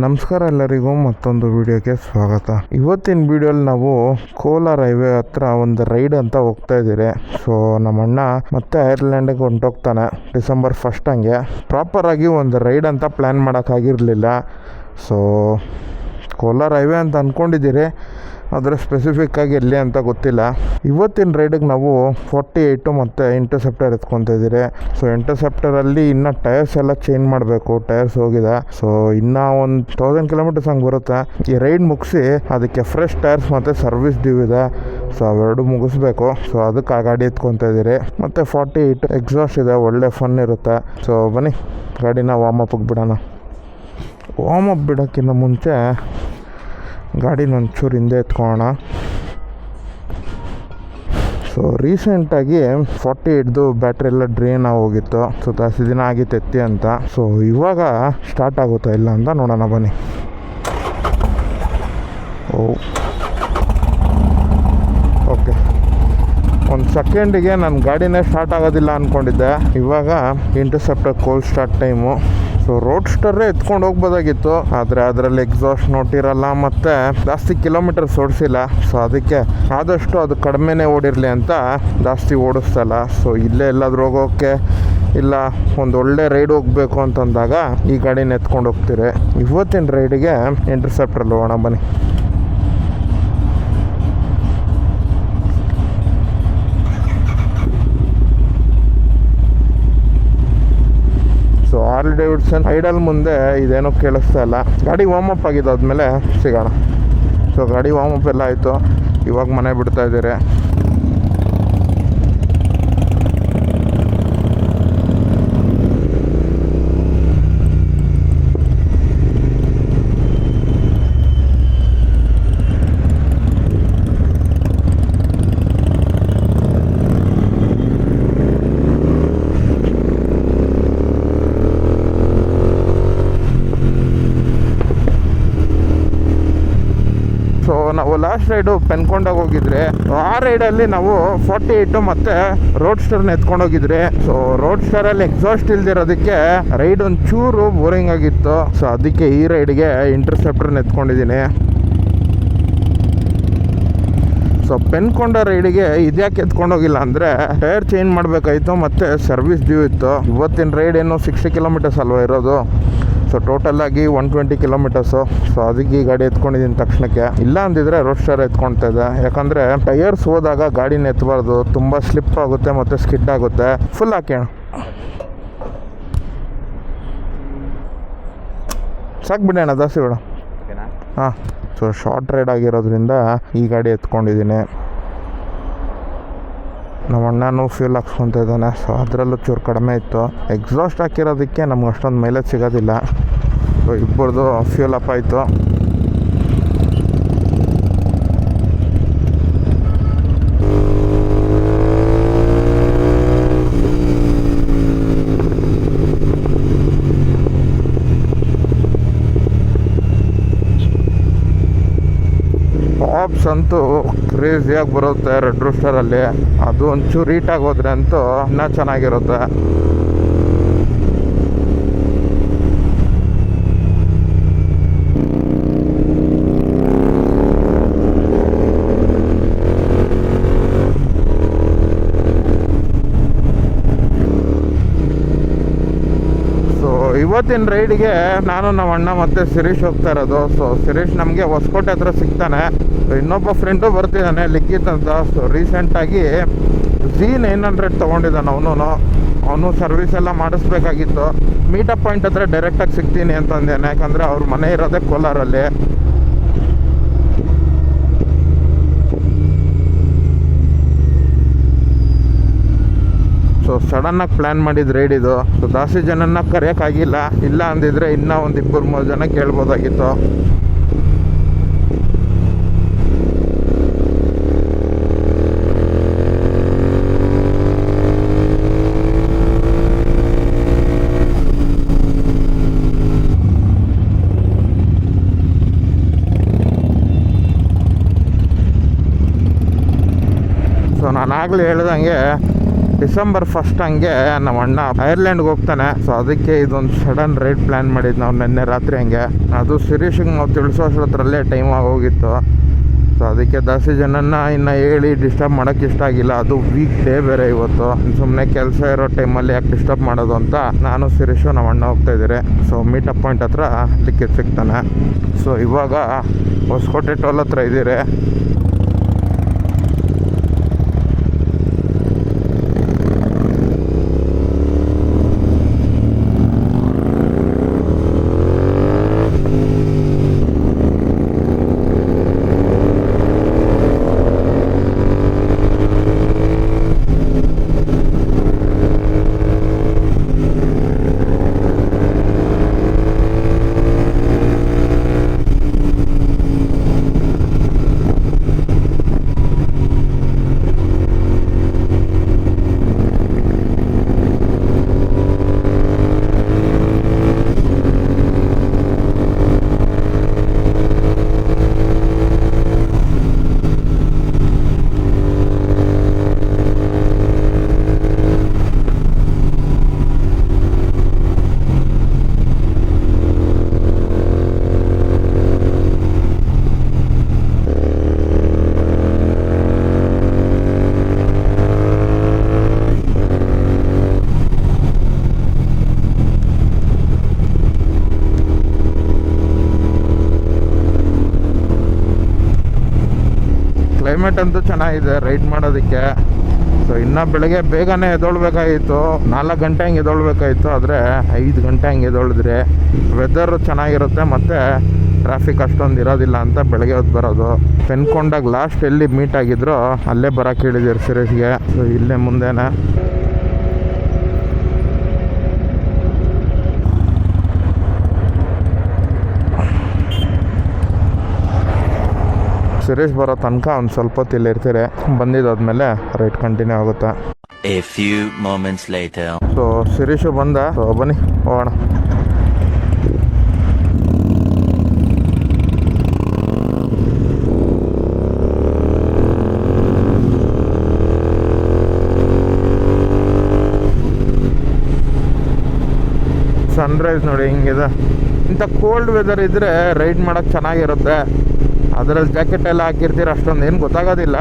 ನಮಸ್ಕಾರ ಎಲ್ಲರಿಗೂ ಮತ್ತೊಂದು ವಿಡಿಯೋಗೆ ಸ್ವಾಗತ. ಇವತ್ತಿನ ವಿಡಿಯೋಲಿ ನಾವು ಕೋಲಾರ ಹೈವೇ ಹತ್ರ ಒಂದು ರೈಡ್ ಅಂತ ಹೋಗ್ತಾ ಇದ್ದೀರಿ. ಸೊ ನಮ್ಮ ಅಣ್ಣ ಮತ್ತೆ ಐರ್ಲ್ಯಾಂಡಿಗೆ ಹೊಂಟೋಗ್ತಾನೆ ಡಿಸೆಂಬರ್ ಫಸ್ಟ್ ಹಂಗೆ. ಪ್ರಾಪರಾಗಿ ಒಂದು ರೈಡ್ ಅಂತ ಪ್ಲ್ಯಾನ್ ಮಾಡೋಕ್ಕಾಗಿರಲಿಲ್ಲ ಸೊ ಕೋಲಾರ ಹೈವೇ ಅಂತ ಅಂದ್ಕೊಂಡಿದ್ದೀರಿ ಆದರೆ ಸ್ಪೆಸಿಫಿಕ್ಕಾಗಿ ಎಲ್ಲಿ ಅಂತ ಗೊತ್ತಿಲ್ಲ. ಇವತ್ತಿನ ರೈಡಿಗೆ ನಾವು ಫೋರ್ಟಿ ಏಯ್ಟು ಮತ್ತು ಇಂಟರ್ಸೆಪ್ಟರ್ ಎತ್ಕೊತಾ ಇದ್ದೀರಿ. ಸೊ ಇಂಟರ್ಸೆಪ್ಟರಲ್ಲಿ ಇನ್ನೂ ಟೈರ್ಸ್ ಎಲ್ಲ ಚೇಂಜ್ ಮಾಡಬೇಕು ಟೈರ್ಸ್ ಹೋಗಿದೆ. ಸೊ ಇನ್ನೂ ಒಂದು ತೌಸಂಡ್ ಕಿಲೋಮೀಟರ್ಸ್ ಹಂಗೆ ಬರುತ್ತೆ. ಈ ರೈಡ್ ಮುಗಿಸಿ ಅದಕ್ಕೆ ಫ್ರೆಶ್ ಟೈರ್ಸ್ ಮತ್ತು ಸರ್ವಿಸ್ ಡ್ಯೂ ಇದೆ. ಸೊ ಅವೆರಡು ಮುಗಿಸ್ಬೇಕು. ಸೊ ಅದಕ್ಕೆ ಆ ಗಾಡಿ ಎತ್ಕೊತಾ ಇದ್ದೀರಿ. ಮತ್ತು ಫಾರ್ಟಿ ಏಯ್ಟ್ ಎಕ್ಸಾಸ್ಟ್ ಇದೆ, ಒಳ್ಳೆ ಫನ್ ಇರುತ್ತೆ. ಸೊ ಬನ್ನಿ, ಗಾಡಿನ ವಾರ್ಮ್ ಅಪ್ಗೆ ಬಿಡೋಣ. ವಾಮಪ್ ಬಿಡೋಕ್ಕಿಂತ ಮುಂಚೆ ಗಾಡಿನ ಒಂಚೂರು ಹಿಂದೆ ಎತ್ಕೊಳ್ಳೋಣ. ಸೊ ರೀಸೆಂಟಾಗಿ ಫಾರ್ಟಿ ಏಟ್ದು ಬ್ಯಾಟ್ರಿ ಎಲ್ಲ ಡ್ರೈನ್ ಹೋಗಿತ್ತು ಸೊ ಜಾಸ್ತಿ ದಿನ ಆಗಿತ್ತು ಎತ್ತಿ ಅಂತ. ಸೊ ಇವಾಗ ಸ್ಟಾರ್ಟ್ ಆಗುತ್ತಾ ಇಲ್ಲ ಅಂತ ನೋಡೋಣ, ಬನ್ನಿ. ಓಕೆ ಒಂದು ಸೆಕೆಂಡಿಗೆ ನನ್ನ ಗಾಡಿನೇ ಸ್ಟಾರ್ಟ್ ಆಗೋದಿಲ್ಲ ಅಂದ್ಕೊಂಡಿದ್ದೆ ಇವಾಗ interceptor cold start time so roadster ಎತ್ಕೊಂಡು ಹೋಗ್ಬೋದಾಗಿತ್ತು. ಆದರೆ ಅದರಲ್ಲಿ ಎಕ್ಸಾಸ್ಟ್ ನೋಟಿರಲ್ಲ ಮತ್ತು ಜಾಸ್ತಿ ಕಿಲೋಮೀಟರ್ಸ್ ಓಡಿಸಿಲ್ಲ ಸೊ ಅದಕ್ಕೆ ಆದಷ್ಟು ಅದು ಕಡಿಮೆನೇ ಓಡಿರಲಿ ಅಂತ ಜಾಸ್ತಿ ಓಡಿಸ್ತಲ್ಲ ಸೊ ಇಲ್ಲೇ ಎಲ್ಲಾದ್ರೂ ಹೋಗೋಕ್ಕೆ ಇಲ್ಲ, ಒಂದು ಒಳ್ಳೆ ರೈಡ್ ಹೋಗಬೇಕು ಅಂತಂದಾಗ ಈ ಗಾಡಿನ ಎತ್ಕೊಂಡು ಹೋಗ್ತೀರಿ. ಇವತ್ತಿನ ರೈಡಿಗೆ ಇಂಟರ್ಸೆಪ್ಟರ್ ಹೋಗೋಣ ಬನ್ನಿ. ಸೊ ಆರ್ಲ್ ಡೇವಿಡ್ಸನ್ ಐಡಲ್ ಮುಂದೆ ಇದೇನೋ ಕೇಳಿಸ್ತಾ ಇಲ್ಲ. ಗಾಡಿ ಅಪ್ ಆಗಿದೆ ಆದಮೇಲೆ ಸಿಗೋಣ. ಸೊ ಗಾಡಿ ವಾರ್ಮ್ ಅಪ್ ಎಲ್ಲ ಆಯಿತು. ಇವಾಗ ಮನೆ ಬಿಡ್ತಾ ಇದ್ದೀರಿ ಸೊ ನಾವು ಲಾಸ್ಟ್ ರೈಡು ಪೆನ್ಕೊಂಡಾಗ ಹೋಗಿದ್ರೆ, ಆ ರೈಡಲ್ಲಿ ನಾವು ಫಾರ್ಟಿ ಏಯ್ಟು ಮತ್ತೆ ರೋಡ್ ಸ್ಟಾರ್ನ ಎತ್ಕೊಂಡು ಹೋಗಿದ್ರಿ. ಸೊ ರೋಡ್ ಸ್ಟಾರ್ ಅಲ್ಲಿ ಎಕ್ಸಾಸ್ಟ್ ಇಲ್ದಿರೋದಕ್ಕೆ ರೈಡ್ ಒಂಚೂರು ಬೋರಿಂಗ್ ಆಗಿತ್ತು. ಸೊ ಅದಕ್ಕೆ ಈ ರೈಡ್ಗೆ ಇಂಟರ್ಸೆಪ್ಟರ್ ಎತ್ಕೊಂಡಿದ್ದೀನಿ. ಸೊ ಪೆನ್ಕೊಂಡ ರೈಡಿಗೆ ಇದ್ಯಾಕೆ ಎತ್ಕೊಂಡೋಗಿಲ್ಲ ಅಂದರೆ ಟೈರ್ ಚೇಂಜ್ ಮಾಡ್ಬೇಕಾಯ್ತು ಮತ್ತು ಸರ್ವಿಸ್ ಡ್ಯೂ ಇತ್ತು. ಇವತ್ತಿನ ರೈಡ್ ಏನು ಸಿಕ್ಸ್ಟಿ ಕಿಲೋಮೀಟರ್ಸ್ ಅಲ್ವಾ ಇರೋದು. ಸೊ ಟೋಟಲ್ ಆಗಿ ಒನ್ ಟ್ವೆಂಟಿ ಕಿಲೋಮೀಟರ್ಸು ಸೊ ಅದಕ್ಕೆ ಈ ಗಾಡಿ ಎತ್ಕೊಂಡಿದ್ದೀನಿ ತಕ್ಷಣಕ್ಕೆ. ಇಲ್ಲ ಅಂದಿದ್ರೆ ರೋಡ್ ಸ್ಟಾರ್ ಎತ್ಕೊಳ್ತಾ ಇದೆ. ಯಾಕಂದರೆ ಟೈರ್ಸ್ ಹೋದಾಗ ಗಾಡಿನ ಎತ್ತಬಾರ್ದು ತುಂಬ ಸ್ಲಿಪ್ ಆಗುತ್ತೆ ಮತ್ತು ಸ್ಕಿಡ್ ಆಗುತ್ತೆ. ಫುಲ್ ಹಾಕೋಣ ಸಾಕು ಬಿಡೋಣ ಜಾಸ್ತಿ ಬೇಡ. ಹಾಂ. ಸೊ ಶಾರ್ಟ್ ರೈಡ್ ಆಗಿರೋದ್ರಿಂದ ಈ ಗಾಡಿ ಎತ್ಕೊಂಡಿದ್ದೀನಿ. ನಮ್ಮ ಅಣ್ಣನೂ ಫ್ಯೂಲ್ ಹಾಕ್ಸ್ಕೊತ ಇದ್ದಾನೆ. ಸೊ ಅದರಲ್ಲೂ ಚೂರು ಕಡಿಮೆ ಇತ್ತು. ಎಕ್ಸಾಸ್ಟ್ ಹಾಕಿರೋದಕ್ಕೆ ನಮ್ಗೆ ಅಷ್ಟೊಂದು ಮೈಲೇಜ್ ಸಿಗೋದಿಲ್ಲ. ಸೊ ಇಬ್ಬರದು ಫ್ಯೂಲ್ ಅಪ್ ಆಯಿತು. ಪಾಪ್ಸ್ ಅಂತೂ ಕ್ರೇಜಿಯಾಗಿ ಬರುತ್ತೆ ರೆಡ್ ರೂಸ್ಟರಲ್ಲಿ ಅದು ಒಂಚೂರು ರೀಟಾಗಿ ಹೋದ್ರೆ ಅಂತೂ ಇನ್ನೂ ಚೆನ್ನಾಗಿರುತ್ತೆ ಸೊ ಇವತ್ತಿನ ರೈಡ್ಗೆ ನಾನು ನಮ್ಮ ಅಣ್ಣ ಮತ್ತು ಶಿರೀಶ್ ಹೋಗ್ತಾ ಇರೋದು. ಸೊ ಶಿರೀಶ್ ನಮಗೆ ಹೊಸಕೋಟೆ ಹತ್ರ ಸಿಗ್ತಾನೆ. ಇನ್ನೊಬ್ಬ ಫ್ರೆಂಡು ಬರ್ತಿದ್ದಾನೆ ಲಿಖಿತ್ ಅಂತ. ಸೊ ರೀಸೆಂಟಾಗಿ ಜಿ ನೈನ್ ಹಂಡ್ರೆಡ್ ತೊಗೊಂಡಿದ್ದಾನೆ ಅವನು ಅವನು ಸರ್ವಿಸ್ ಎಲ್ಲ ಮಾಡಿಸ್ಬೇಕಾಗಿತ್ತು. ಮೀಟಪ್ ಪಾಯಿಂಟ್ ಹತ್ರ ಡೈರೆಕ್ಟಾಗಿ ಸಿಗ್ತೀನಿ ಅಂತಂದೇನೆ ಯಾಕಂದರೆ ಅವ್ರ ಮನೆ ಇರೋದೇ ಕೋಲಾರಲ್ಲಿ. ಸೊ ಸಡನ್ನಾಗಿ ಪ್ಲ್ಯಾನ್ ಮಾಡಿದ ರೈಡ್ ಇದು. ಸೊ ಜಾಸ್ತಿ ಜನನ ಕರೆಯೋಕ್ಕಾಗಿಲ್ಲ. ಇಲ್ಲ ಅಂದಿದ್ರೆ ಇನ್ನೂ ಒಂದು ಇಬ್ಬರು, ಮೂರು ಜನ ಕೇಳ್ಬೋದಾಗಿತ್ತು. ನಾನು ಆಗಲೇ ಹೇಳ್ದಂಗೆ ಡಿಸೆಂಬರ್ ಫಸ್ಟ್ ಹಂಗೆ ನಮ್ಮ ಅಣ್ಣ ಐರ್ಲೆಂಡ್ಗೆ ಹೋಗ್ತಾನೆ. ಸೊ ಅದಕ್ಕೆ ಇದೊಂದು ಸಡನ್ ರೈಡ್ ಪ್ಲಾನ್ ಮಾಡಿದ್ದು ನಾವು ನಿನ್ನೆ ರಾತ್ರಿ ಹಂಗೆ. ಅದು ಸಿರೀಶಿಗೆ ನಾವು ತಿಳಿಸೋಷ್ಟ್ರಲ್ಲೇ ಟೈಮ್ ಆಗೋಗಿತ್ತು ಸೊ ಅದಕ್ಕೆ ಜಾಸ್ತಿ ಜನನ್ನ ಇನ್ನು ಹೇಳಿ ಡಿಸ್ಟರ್ಬ್ ಮಾಡೋಕ್ಕೆ ಇಷ್ಟ ಆಗಿಲ್ಲ. ಅದು ವೀಕ್ ಡೇ ಬೇರೆ ಇವತ್ತು. ಸುಮ್ಮನೆ ಕೆಲಸ ಇರೋ ಟೈಮಲ್ಲಿ ಯಾಕೆ ಡಿಸ್ಟರ್ಬ್ ಮಾಡೋದು ಅಂತ ನಾನು ಸಿರೀಶು ನಮ್ಮ ಅಣ್ಣ ಹೋಗ್ತಾ ಇದ್ದೀರಿ. ಸೊ ಮೀಟಪ್ ಪಾಯಿಂಟ್ ಹತ್ರ ಟಿಕೆಟ್ ಸಿಗ್ತಾನೆ. ಸೊ ಇವಾಗ ಹೊಸಕೋಟೆ ಟೋಲ್ ಹತ್ರ ಇದ್ದೀರಿ. ಕ್ಲೈಮೇಟ್ ಅಂತೂ ಚೆನ್ನಾಗಿದೆ ರೈಡ್ ಮಾಡೋದಕ್ಕೆ. ಸೊ ಇನ್ನು ಬೆಳಗ್ಗೆ ಬೇಗನೆ ಎದೊಳ್ಬೇಕಾಗಿತ್ತು ನಾಲ್ಕು ಗಂಟೆ ಹಂಗೆ ಎದೊಳ್ಬೇಕಾಗಿತ್ತು ಆದರೆ ಐದು ಗಂಟೆ ಹಂಗೆ ಎದೊಳಿದ್ರೆ ವೆದರು ಚೆನ್ನಾಗಿರುತ್ತೆ, ಮತ್ತು ಟ್ರಾಫಿಕ್ ಅಷ್ಟೊಂದು ಇರೋದಿಲ್ಲ ಅಂತ ಬೆಳಗ್ಗೆ ಹೊತ್ತು ಬರೋದು. ಪೆನ್ಕೊಂಡಾಗ ಲಾಸ್ಟ್ ಎಲ್ಲಿ ಮೀಟ್ ಆಗಿದ್ರು, ಅಲ್ಲೇ ಬರೋಕೆ ಹೇಳಿದ್ದೀರಿ ಸುರೇಶ್ಗೆ. ಸೊ ಇಲ್ಲೇ ಮುಂದೆನೇ. ಸುರೇಶ್ ಬರೋ ತನಕ ಒಂದು ಸ್ವಲ್ಪ ಹೊತ್ತು ಇಲ್ಲಿ ಇರ್ತೀರಿ. ಬಂದಿದ್ದಾದ್ಮೇಲೆ ರೈಟ್ ಕಂಟಿನ್ಯೂ ಆಗುತ್ತೆ. A few moments later. So Shirish ಬಂದ. ಸೊ ಬನ್ನಿ ಹೋಗೋಣ. ಸನ್ರೈಸ್ ನೋಡಿ ಹಿಂಗಿದೆ. ಇಂಥ ಕೋಲ್ಡ್ ವೆದರ್ ಇದ್ದರೆ ರೈಡ್ ಮಾಡೋಕ್ಕೆ ಚೆನ್ನಾಗಿರುತ್ತೆ. ಅದರಲ್ಲಿ ಜಾಕೆಟ್ ಎಲ್ಲ ಹಾಕಿರ್ತೀರ ಅಷ್ಟೊಂದು ಏನು ಗೊತ್ತಾಗೋದಿಲ್ಲ.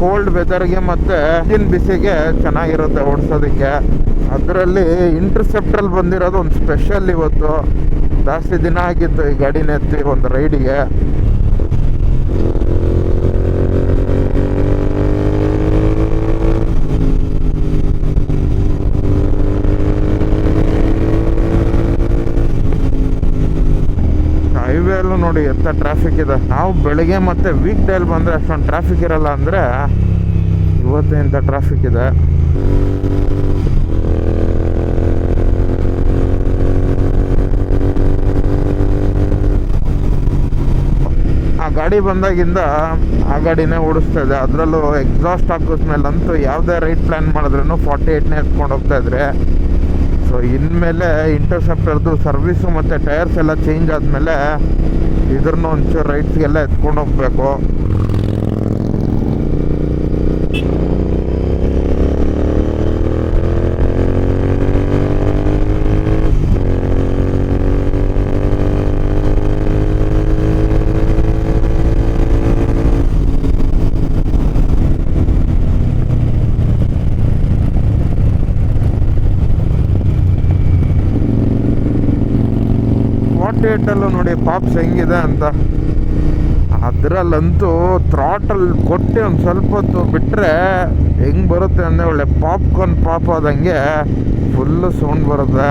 ಕೋಲ್ಡ್ ವೆದರ್ಗೆ ಮತ್ತು ಇಂಜಿನ್ ಬಿಸಿಗೆ ಚೆನ್ನಾಗಿರುತ್ತೆ ಓಡಿಸೋದಕ್ಕೆ. ಅದರಲ್ಲಿ ಇಂಟರ್ಸೆಪ್ಟ್ರಲ್ಲಿ ಬಂದಿರೋದು ಒಂದು ಸ್ಪೆಷಲ್ ಇವತ್ತು. ಜಾಸ್ತಿ ದಿನ ಆಗಿತ್ತು ಈ ಗಾಡಿನ ಎತ್ತಿ ಒಂದು ರೈಡಿಗೆ ಹೈವೇ ಅಲ್ಲೂ ನೋಡಿ ಎಂಥ ಟ್ರಾಫಿಕ್ ಇದೆ. ನಾವು ಬೆಳಗ್ಗೆ ಮತ್ತು ವೀಕ್ ಡೇಲಿ ಬಂದರೆ ಅಷ್ಟೊಂದು ಟ್ರಾಫಿಕ್ ಇರಲ್ಲ ಅಂದರೆ ಇವತ್ತು ಇಂಥ ಟ್ರಾಫಿಕ್ ಇದೆ. ಆ ಗಾಡಿ ಬಂದಾಗಿಂದ ಆ ಗಾಡಿನೇ ಓಡಿಸ್ತಾ ಇದೆ. ಅದರಲ್ಲೂ ಎಕ್ಸಾಸ್ಟ್ ಹಾಕಿದ್ಮೇಲಂತೂ ಯಾವುದೇ ರೈಟ್ ಪ್ಲ್ಯಾನ್ ಮಾಡಿದ್ರೂ ಫಾರ್ಟಿ ಏಯ್ಟ್ನೇ ಎತ್ಕೊಂಡು ಹೋಗ್ತಾ ಇದ್ರೆ ಸೊ ಇನ್ಮೇಲೆ ಇಂಟರ್ಸೆಪ್ಟರ್ದು ಸರ್ವಿಸು ಮತ್ತು ಟೈರ್ಸ್ ಎಲ್ಲ ಚೇಂಜ್ ಆದಮೇಲೆ ಇದ್ರನ್ನೂ ಒಂಚೂರು ರೈಟ್ಸ್ಗೆಲ್ಲ ಎತ್ಕೊಂಡು ಹೋಗ್ಬೇಕು ಫಾರ್ಟಿ ನೋಡಿ, ಪಾಪ್ಸ್ ಹೆಂಗಿದೆ ಅಂತ. ಅದರಲ್ಲಂತೂ ಥ್ರಾಟಲ್ ಕೊಟ್ಟು ಒಂದು ಸ್ವಲ್ಪ ಹೊತ್ತು ಬಿಟ್ಟರೆ ಹೆಂಗೆ ಬರುತ್ತೆ ಅಂದರೆ ಒಳ್ಳೆ ಪಾಪ್ಕಾರ್ನ್ ಪಾಪ್ ಆದಂಗೆ ಫುಲ್ಲು ಸೌಂಡ್ ಬರುತ್ತೆ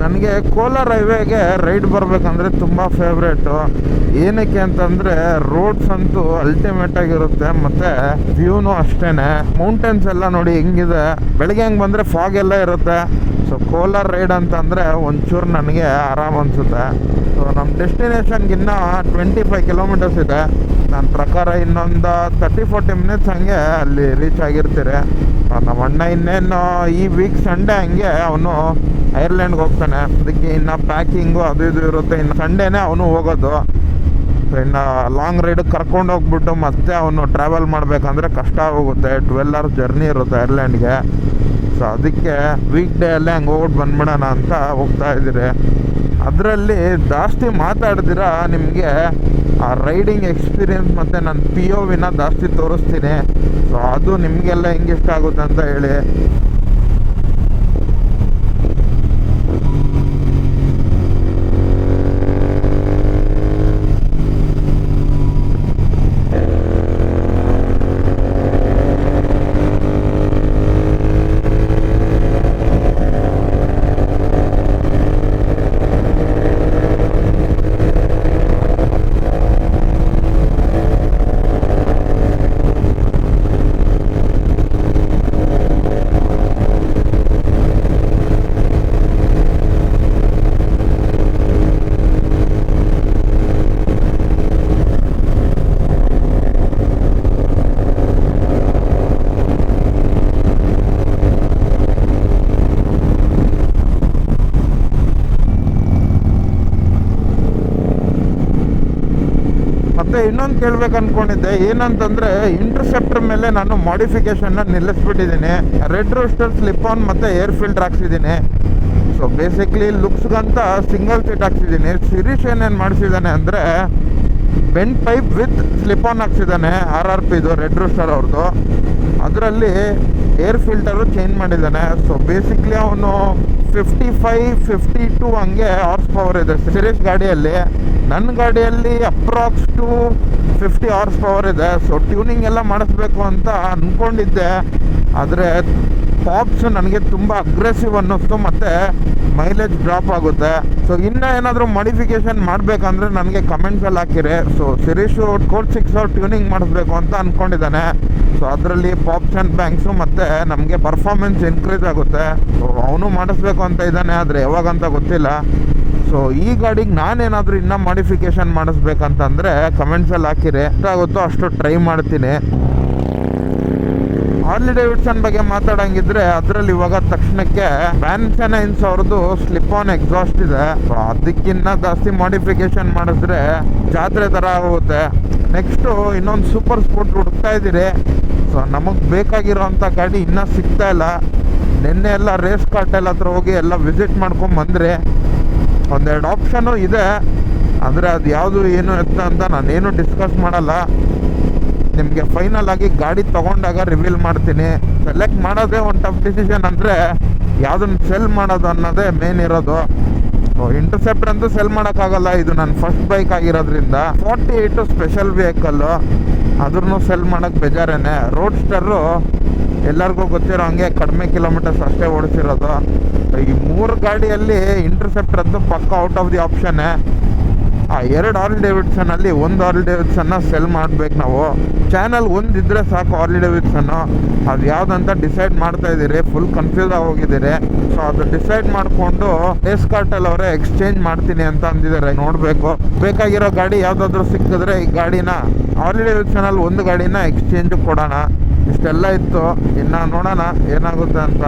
ನನಗೆ ಕೋಲಾರ ಹೈವೇಗೆ ರೈಡ್ ಬರಬೇಕಂದ್ರೆ ತುಂಬ ಫೇವ್ರೇಟು ಏನಕ್ಕೆ ಅಂತಂದರೆ ರೋಡ್ಸ್ ಅಂತೂ ಅಲ್ಟಿಮೇಟ್ ಆಗಿರುತ್ತೆ, ಮತ್ತು ವ್ಯೂನು ಅಷ್ಟೇ ಮೌಂಟೇನ್ಸ್ ಎಲ್ಲ ನೋಡಿ ಹೆಂಗಿದೆ? ಬೆಳಗ್ಗೆ ಹೆಂಗೆ ಬಂದರೆ ಫಾಗ್ ಎಲ್ಲ ಇರುತ್ತೆ. ಸೊ ಕೋಲಾರ ರೈಡ್ ಅಂತಂದರೆ ಒಂಚೂರು ನನಗೆ ಆರಾಮ್ ಅನಿಸುತ್ತೆ. ನಮ್ಮ ಡೆಸ್ಟಿನೇಷನ್ಗಿನ್ನ ಟ್ವೆಂಟಿ ಫೈವ್ ಕಿಲೋಮೀಟರ್ಸ್ ಇದೆ. ನನ್ನ ಪ್ರಕಾರ ಇನ್ನೊಂದು ತರ್ಟಿ ಫೋರ್ಟಿ ಮಿನಿಟ್ಸ್ ಹಂಗೆ ಅಲ್ಲಿ ರೀಚ್ ಆಗಿರ್ತೀರಿ. ನಮ್ಮ ಅಣ್ಣ ಇನ್ನೇನು ಈ ವೀಕ್ ಸಂಡೇ ಹಂಗೆ ಅವನು ಐರ್ಲೆಂಡ್ಗೆ ಹೋಗ್ತಾನೆ. ಅದಕ್ಕೆ ಇನ್ನು ಪ್ಯಾಕಿಂಗು ಅದು ಇದು ಇರುತ್ತೆ. ಇನ್ನು ಸಂಡೇನೇ ಅವನು ಹೋಗೋದು. ಸೊ ಇನ್ನು ಲಾಂಗ್ ರೈಡ್ ಕರ್ಕೊಂಡು ಹೋಗ್ಬಿಟ್ಟು ಮತ್ತೆ ಅವನು ಟ್ರಾವೆಲ್ ಮಾಡಬೇಕಂದ್ರೆ ಕಷ್ಟ ಆಗುತ್ತೆ ಟ್ವೆಲ್ ಅವರ್ಸ್ ಜರ್ನಿ ಇರುತ್ತೆ ಐರ್ಲೆಂಡ್ಗೆ ಸೊ ಅದಕ್ಕೆ ವೀಕ್ ಡೇ ಅಲ್ಲೇ ಹಂಗೆ ಹೋಗ್ಬಿಟ್ಟು ಬಂದ್ಬಿಡೋಣ ಅಂತ ಹೋಗ್ತಾ ಇದ್ದೀರಿ. ಅದರಲ್ಲಿ ಜಾಸ್ತಿ ಮಾತಾಡ್ದಿರ ನಿಮಗೆ ಆ ರೈಡಿಂಗ್ ಎಕ್ಸ್ಪೀರಿಯನ್ಸ್ ಮತ್ತು ನನ್ನ ಪಿ ಓ ವಿನ ಜಾಸ್ತಿ ತೋರಿಸ್ತೀನಿ. ಸೊ ಅದು ನಿಮಗೆಲ್ಲ ಹೆಂಗೆ ಇಷ್ಟ ಆಗುತ್ತೆ ಅಂತ ಹೇಳಿ ಮತ್ತೆ ಇನ್ನೊಂದು ಕೇಳ್ಬೇಕು ಅನ್ಕೊಂಡಿದ್ದೆ ಏನಂತಂದ್ರೆ ಇಂಟರ್ಸೆಪ್ಟರ್ ಮೇಲೆ ನಾನು ಮಾಡಿಫಿಕೇಶನ್ನ ನಿಲ್ಲಿಸ್ಬಿಟ್ಟಿದ್ದೀನಿ. ರೆಡ್ ರೋಸ್ಟರ್ ಸ್ಲಿಪ್ ಆನ್ ಮತ್ತೆ ಏರ್ ಫಿಲ್ಟರ್ ಹಾಕ್ಸಿದ್ದೀನಿ. ಸೊ ಬೇಸಿಕ್ಲಿ ಲುಕ್ಸ್ಗಂತ ಸಿಂಗಲ್ ಸೀಟ್ ಹಾಕ್ಸಿದ್ದೀನಿ. ಸಿರೀಶ್ ಏನೇನು ಮಾಡಿಸಿದ್ದಾನೆ ಅಂದರೆ bend pipe with slip on ಹಾಕ್ಸಿದ್ದಾನೆ R R ಪಿದು ರೆಡ್ ರೋಸ್ಟರ್ ಅವ್ರದ್ದು ಅದರಲ್ಲಿ ಏರ್ ಫಿಲ್ಟರು ಚೇಂಜ್ ಮಾಡಿದ್ದಾನೆ. ಸೊ ಬೇಸಿಕ್ಲಿ ಅವನು ಫಿಫ್ಟಿ ಫೈವ್ ಫಿಫ್ಟಿ ಟು ಹಂಗೆ ಹಾರ್ಸ್ ಪವರ್ ಇದೆ. ಸಿರೀಸ್ ಗಾಡಿಯಲ್ಲಿ ನನ್ನ ಗಾಡಿಯಲ್ಲಿ approx two fifty horsepower ಇದೆ. ಸೊ ಟ್ಯೂನಿಂಗ್ ಎಲ್ಲ ಮಾಡಿಸ್ಬೇಕು ಅಂತ ಅಂದ್ಕೊಂಡಿದ್ದೆ ಆದರೆ ಪಾಪ್ಸ್ ನನಗೆ ತುಂಬ ಅಗ್ರೆಸಿವ್ ಅನ್ನಿಸ್ತು ಮತ್ತು ಮೈಲೇಜ್ ಡ್ರಾಪ್ ಆಗುತ್ತೆ. ಸೊ ಇನ್ನೂ ಏನಾದರೂ ಮಾಡಿಫಿಕೇಶನ್ ಮಾಡಬೇಕಂದ್ರೆ ನನಗೆ ಕಮೆಂಟ್ಸಲ್ಲಿ ಹಾಕಿರಿ. So Sirish code six tuning ಮಾಡಿಸ್ಬೇಕು ಅಂತ ಅಂದ್ಕೊಂಡಿದ್ದಾನೆ ಸೊ ಅದರಲ್ಲಿ ಪಾಪ್ಸ್ ಆ್ಯಂಡ್ ಬ್ಯಾಂಕ್ಸು ಮತ್ತು ನಮಗೆ ಪರ್ಫಾರ್ಮೆನ್ಸ್ ಇನ್ಕ್ರೀಸ್ ಆಗುತ್ತೆ. ಸೊ ಅವನು ಮಾಡಿಸ್ಬೇಕು ಅಂತ ಇದ್ದಾನೆ, ಆದರೆ ಯಾವಾಗಂತ ಗೊತ್ತಿಲ್ಲ. ಸೊ ಈ ಗಾಡಿಗೆ ನಾನೇನಾದರೂ ಇನ್ನೂ ಮಾಡಿಫಿಕೇಷನ್ ಮಾಡಿಸ್ಬೇಕಂತಂದರೆ ಕಮೆಂಟ್ಸಲ್ಲಿ ಹಾಕಿರಿ. ಎಷ್ಟಾಗುತ್ತೋ ಅಷ್ಟು ಟ್ರೈ ಮಾಡ್ತೀನಿ. ಹಾರ್ಲಿ ಡೇವಿಡ್ಸನ್ ಬಗ್ಗೆ ಮಾತಾಡಂಗಿದ್ರೆ ಅದರಲ್ಲಿ ಇವಾಗ ತಕ್ಷಣಕ್ಕೆ ವ್ಯಾನ್ಸನೈನ್ಸ್ ಅವ್ರದ್ದು ಸ್ಲಿಪ್ ಆನ್ ಎಕ್ಸಾಸ್ಟ್ ಇದೆ. ಅದಕ್ಕಿನ್ನ ಜಾಸ್ತಿ ಮಾಡಿಫಿಕೇಶನ್ ಮಾಡಿದ್ರೆ ಜಾತ್ರೆ ತರ ಆಗುತ್ತೆ. ನೆಕ್ಸ್ಟು ಇನ್ನೊಂದು ಸೂಪರ್ ಸ್ಪೋರ್ಟ್ ಹುಡುಕ್ತಾ ಇದ್ದೀರಿ. ಸೊ ನಮಗೆ ಬೇಕಾಗಿರೋಂಥ ಗಾಡಿ ಇನ್ನೂ ಸಿಗ್ತಾ ಇಲ್ಲ. ನಿನ್ನೆ ಎಲ್ಲ ರೇಸ್ ಕಾರ್ಟೆಲ್ ಹತ್ರ ಹೋಗಿ ಎಲ್ಲ ವಿಸಿಟ್ ಮಾಡ್ಕೊಂಡು ಬಂದ್ರಿ. ಒಂದೆರಡು ಆಪ್ಷನು ಇದೆ. ಅಂದರೆ ಅದು ಯಾವುದು ಏನು ಎತ್ತ ಅಂತ ನಾನೇನು ಡಿಸ್ಕಸ್ ಮಾಡಲ್ಲ. ನಿಮಗೆ ಫೈನಲ್ ಆಗಿ ಗಾಡಿ ತಗೊಂಡಾಗ ರಿವೀಲ್ ಮಾಡ್ತೀನಿ. ಸೆಲೆಕ್ಟ್ ಮಾಡೋದೇ ಒಂದು ಟಫ್ ಡಿಸಿಷನ್ ಅಂದರೆ ಯಾವುದನ್ನು ಸೆಲ್ ಮಾಡೋದು ಅನ್ನೋದೇ ಮೇನ್ ಇರೋದು. ಇಂಟರ್ಸೆಪ್ಟರ್ ಅಂತೂ ಸೆಲ್ ಮಾಡೋಕ್ಕಾಗಲ್ಲ. ಇದು ನನ್ನ ಫಸ್ಟ್ ಬೈಕ್ ಆಗಿರೋದ್ರಿಂದ. ಫಾರ್ಟಿ ಏಯ್ಟು ಸ್ಪೆಷಲ್ ವೆಹಿಕಲ್ಲು ಅದ್ರೂ ಸೆಲ್ ಮಾಡೋಕ್ಕೆ ಬೇಜಾರೇನೆ. ರೋಡ್ ರೋಡ್ಸ್ಟರು ಎಲ್ಲರಿಗೂ ಗೊತ್ತಿರೋ ಹಂಗೆ ಕಡಿಮೆ ಕಿಲೋಮೀಟರ್ಸ್ ಅಷ್ಟೇ ಓಡಿಸಿರೋದು. ಈ ಮೂರು ಗಾಡಿಯಲ್ಲಿ ಇಂಟರ್ಸೆಪ್ಟರ್ ಅಂತೂ ಪಕ್ಕ ಔಟ್ ಆಫ್ ದಿ ಆಪ್ಷನ್ನೇ ಆ ಎರಡು ಆರ್ಲಿ ಡೇವಿಡ್ಸನ್ ಅಲ್ಲಿ ಒಂದು ಆರ್ಲಿ ಡೇವಿಡ್ಸನ್ನ ಸೆಲ್ ಮಾಡ್ಬೇಕು ನಾವು. ಚಾನಲ್ ಒಂದಿದ್ರೆ ಸಾಕು ಆರ್ಲಿ ಡೇವಿಡ್ಸನ್ನು ಅದು ಯಾವ್ದಂತ ಡಿಸೈಡ್ ಮಾಡ್ತಾ ಇದ್ದೀರಿ ಫುಲ್ ಕನ್ಫ್ಯೂಸ್ ಆಗಿ ಹೋಗಿದ್ದೀರಿ ಸೊ ಅದು ಡಿಸೈಡ್ ಮಾಡಿಕೊಂಡು ಎಸ್ ಕಾರ್ಟಲ್ ಅವರೇ ಎಕ್ಸ್ಚೇಂಜ್ ಮಾಡ್ತೀನಿ ಅಂತ ಅಂದಿದ್ದಾರೆ. ನೋಡಬೇಕು. ಬೇಕಾಗಿರೋ ಗಾಡಿ ಯಾವುದಾದ್ರೂ ಸಿಕ್ಕಿದ್ರೆ ಈ ಗಾಡಿನ ಆರ್ಲಿ ಡೇವಿಡ್ಸನಲ್ಲಿ ಒಂದು ಗಾಡಿನ ಎಕ್ಸ್ಚೇಂಜ್ ಕೊಡೋಣ. ಇಷ್ಟೆಲ್ಲ ಇತ್ತು. ಇನ್ನು ನೋಡೋಣ, ಏನಾಗುತ್ತೆ ಅಂತ.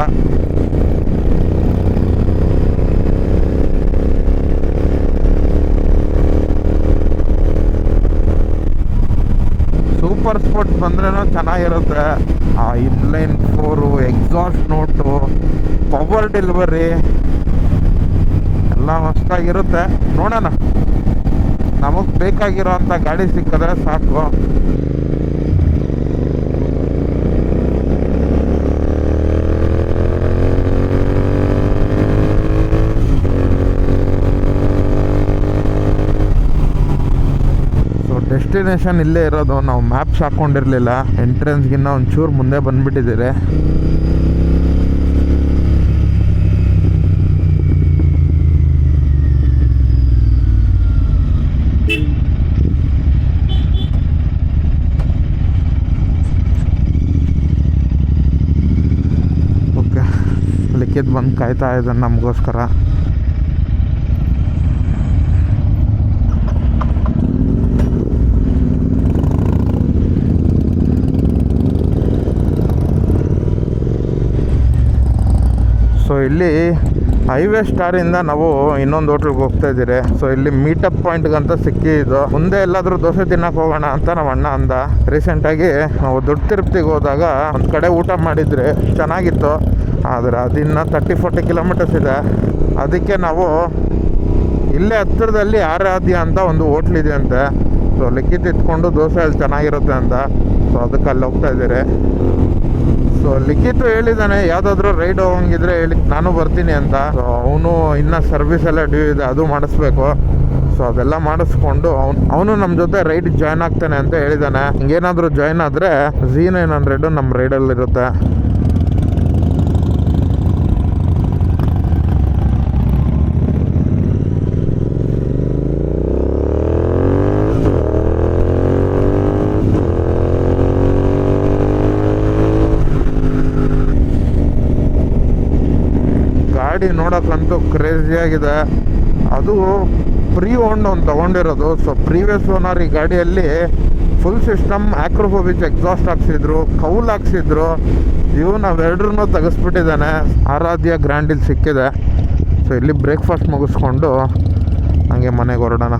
ಸೂಪರ್ ಸ್ಪೋರ್ಟ್ಸ್ ಬಂದ್ರೂ ಚೆನ್ನಾಗಿರುತ್ತೆ. ಆ inline four exhaust note power delivery ಎಲ್ಲ ಮಸ್ತಾಗಿರುತ್ತೆ. ನೋಡೋಣ. ನಮಗೆ ಬೇಕಾಗಿರೋ ಅಂಥ ಗಾಡಿ ಸಿಕ್ಕಿದ್ರೆ ಸಾಕು ಸೊ ಡೆಸ್ಟಿನೇಷನ್ ಇಲ್ಲೇ ಇರೋದು. ನಾವು ಮ್ಯಾಪ್ಸ್ ಹಾಕೊಂಡಿರಲಿಲ್ಲ. ಎಂಟ್ರೆನ್ಸ್ಗಿನ್ನ ಒಂಚೂರು ಮುಂದೆ ಬಂದ್ಬಿಟ್ಟಿದ್ದೀರಿ. ಓಕೆ ಬಂದು ಕಾಯ್ತಾ ಇದ್ದಾನೆ ನಮಗೋಸ್ಕರ. ಸೊ ಇಲ್ಲಿ ಹೈವೇ ಸ್ಟಾರಿಂದ ನಾವು ಇನ್ನೊಂದು ಹೋಟ್ಲಿಗೆ ಹೋಗ್ತಾ ಇದ್ದೀರಿ. ಸೊ ಇಲ್ಲಿ ಮೀಟಪ್ ಪಾಯಿಂಟ್ಗಂತ ಸಿಕ್ಕಿದ್ದು ಮುಂದೆ ಎಲ್ಲಾದರೂ ದೋಸೆ ತಿನ್ನಕ್ಕೆ ಹೋಗೋಣ ಅಂತ ನಮ್ಮ ಅಣ್ಣ ಅಂದ. ರೀಸೆಂಟಾಗಿ ನಾವು ದೊಡ್ಡ ತಿರುಪ್ತಿಗೆ ಹೋದಾಗ ಒಂದು ಕಡೆ ಊಟ ಮಾಡಿದ್ರಿ ಚೆನ್ನಾಗಿತ್ತು. ಆದರೆ ಅದಿನ್ನು ತರ್ಟಿ ಫೋರ್ಟಿ ಕಿಲೋಮೀಟರ್ಸ್ ಇದೆ. ಅದಕ್ಕೆ ನಾವು ಇಲ್ಲೇ ಹತ್ತಿರದಲ್ಲಿ ಆರಾಧ್ಯ ಅಂತ ಒಂದು ಹೋಟ್ಲ್ ಇದೆ ಅಂತೆ. ಸೊ ಲಿಖಿತ್ ಇಟ್ಕೊಂಡು ದೋಸೆ ಅಲ್ಲಿ ಚೆನ್ನಾಗಿರುತ್ತೆ ಅಂತ. ಸೊ ಅದಕ್ಕೆ ಅಲ್ಲಿ ಹೋಗ್ತಾ ಇದ್ದೀರಿ. ಸೊ ಲಿಖಿತ್ ಹೇಳಿದಾನೆ, ಯಾವ್ದಾದ್ರು ರೈಡ್ ಹೋಗಂಗಿದ್ರೆ ಹೇಳಿ, ನಾನು ಬರ್ತೀನಿ ಅಂತ. ಸೊ ಅವನು ಇನ್ನ ಸರ್ವಿಸ್ ಎಲ್ಲ ಡ್ಯೂ ಇದೆ, ಅದು ಮಾಡಿಸ್ಬೇಕು. ಸೊ ಅದೆಲ್ಲ ಮಾಡಿಸ್ಕೊಂಡು ಅವ್ನು, ಅವನು ನಮ್ಮ ಜೊತೆ ರೈಡ್ ಜಾಯ್ನ್ ಆಗ್ತಾನೆ ಅಂತ ಹೇಳಿದಾನೆ. ಹಿಂಗೇನಾದ್ರೂ ಜಾಯ್ನ್ ಆದ್ರೆ ಝೀ ನೈನ್ ಹಂಡ್ರೆಡ್ ನಮ್ಮ ರೈಡಲ್ಲಿ ಇರುತ್ತೆ ಗಾಡಿ ನೋಡೋಕ್ಕಂತೂ ಕ್ರೇಜಿಯಾಗಿದೆ ಅದು ಪ್ರೀ ಓನ್ ಅವ್ನು ತೊಗೊಂಡಿರೋದು. ಸೊ ಪ್ರೀವಿಯಸ್ ಓನರ್ ಈ ಗಾಡಿಯಲ್ಲಿ ಫುಲ್ ಸಿಸ್ಟಮ್ ಆಕ್ರೋಫೋಬಿಚ್ ಎಕ್ಸಾಸ್ಟ್ ಹಾಕ್ಸಿದ್ರು, ಕೌಲ್ ಹಾಕ್ಸಿದ್ರು. ಇವು ನಾವೆರಡ್ರೂ ತೆಗೆಸ್ಬಿಟ್ಟಿದ್ದಾನೆ. ಆರಾಧ್ಯ ಗ್ರ್ಯಾಂಡಿಲ್ ಸಿಕ್ಕಿದೆ. ಸೊ ಇಲ್ಲಿ ಬ್ರೇಕ್ಫಾಸ್ಟ್ ಮುಗಿಸ್ಕೊಂಡು ಹಂಗೆ ಮನೆಗೆ ಹೊರಡೋಣ.